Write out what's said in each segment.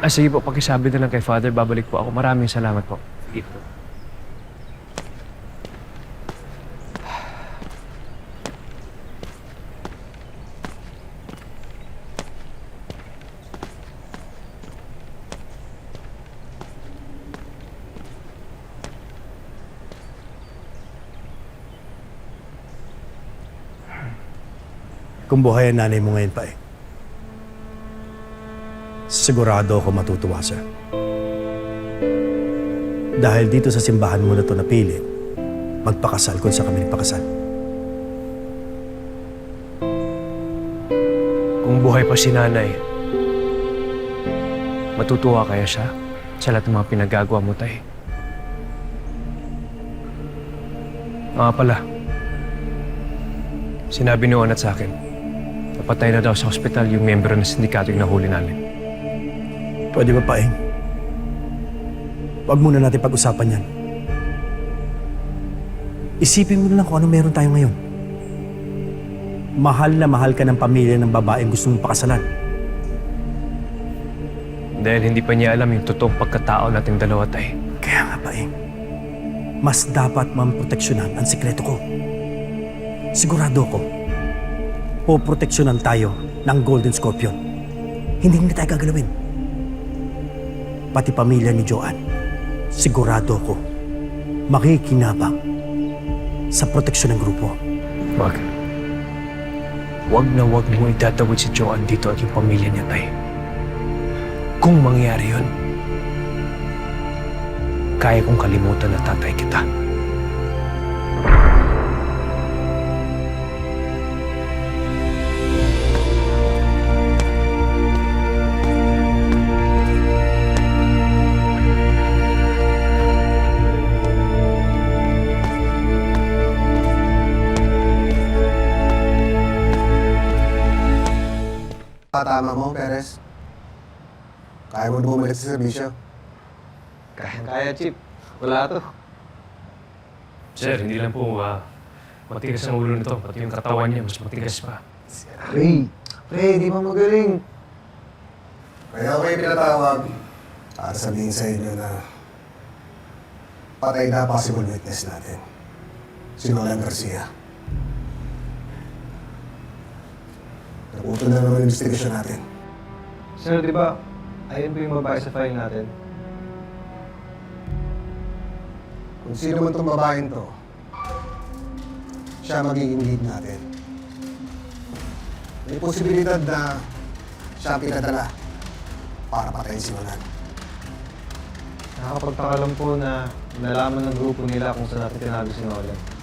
Ah, sige po, pakisabi na lang kay Father, babalik po ako. Maraming salamat po. Po. Kung buhay ang nanay mo ngayon pa eh. Sigurado ako matutuwa siya. Dahil dito sa simbahan mo na ito napili, magpakasal kung sa kami nagpakasal. Kung buhay pa si nanay, matutuwa kaya siya sa lahat ng mga pinagagawa mo, tay. Mga pala, sinabi ni Onat sa akin, napatay na daw sa ospital yung membro ng sindikato yung nahuli namin. Pwede ba, Paeng? Huwag muna natin pag-usapan yan. Isipin mo na lang kung ano meron tayo ngayon. Mahal na mahal ka ng pamilya ng babaeng gusto mong pakasalan. Dahil hindi pa niya alam yung totoong pagkatao nating dalawa, tay. Kaya nga, Paeng, mas dapat mamproteksyonan ang sikreto ko. Sigurado ko, poproteksyonan tayo ng Golden Scorpion. Hindi na tayo gagalawin. Pati pamilya ni Joanne, sigurado ko, makikinabang sa proteksyon ng grupo. Wag. Wag na wag mo itatawid si Joanne dito at yung pamilya niya, tay. Kung mangyari yun, kaya kong kalimutan na tatay kita. Tama mo, Perez. Kaya mo bumalik sa serbisyo. Kaya, Chip. Wala to. Sir, hindi lang po ah, matigas ang ulo nito, pati yung katawan niya, mas matigas pa. Ray, Ray, di ba magaling? Kaya ako kayo pinatawag para sabihin sa inyo na patay na possible witness natin. Si Nolan Garcia. Naputo na naman yung investigation natin. Sir, di ba, ayun po yung babae sa file natin. Kung sino man itong babaeng to, siya magiging lead natin. May posibilidad na siya ang pinadala para patayin si Nolan. Nakakapagtaka lang po na nalaman ng grupo nila kung saan natin tinago si Nolan.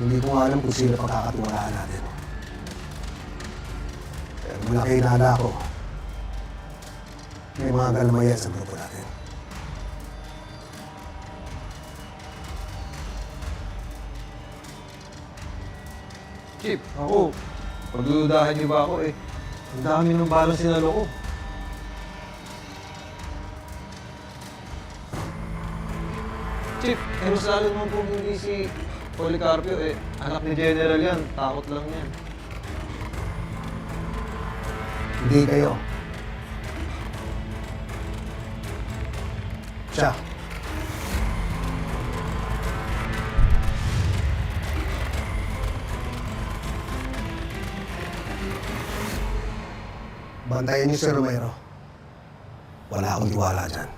Hindi ko nga alam kung sino pagkakatiwalaan natin. Pero mula kay inala ko, may mga galmayan sa grupo natin. Chip, ako, pagdududahan niyo ba ako eh. Ang dami ng balang sinalo ko. Chip, eh mas lalo naman po hindi si Policarpio eh. Anak ni General yan, takot lang yan. Hindi kayo. Siya. Bantayan niyo si Romero. Wala akong tiwala dyan.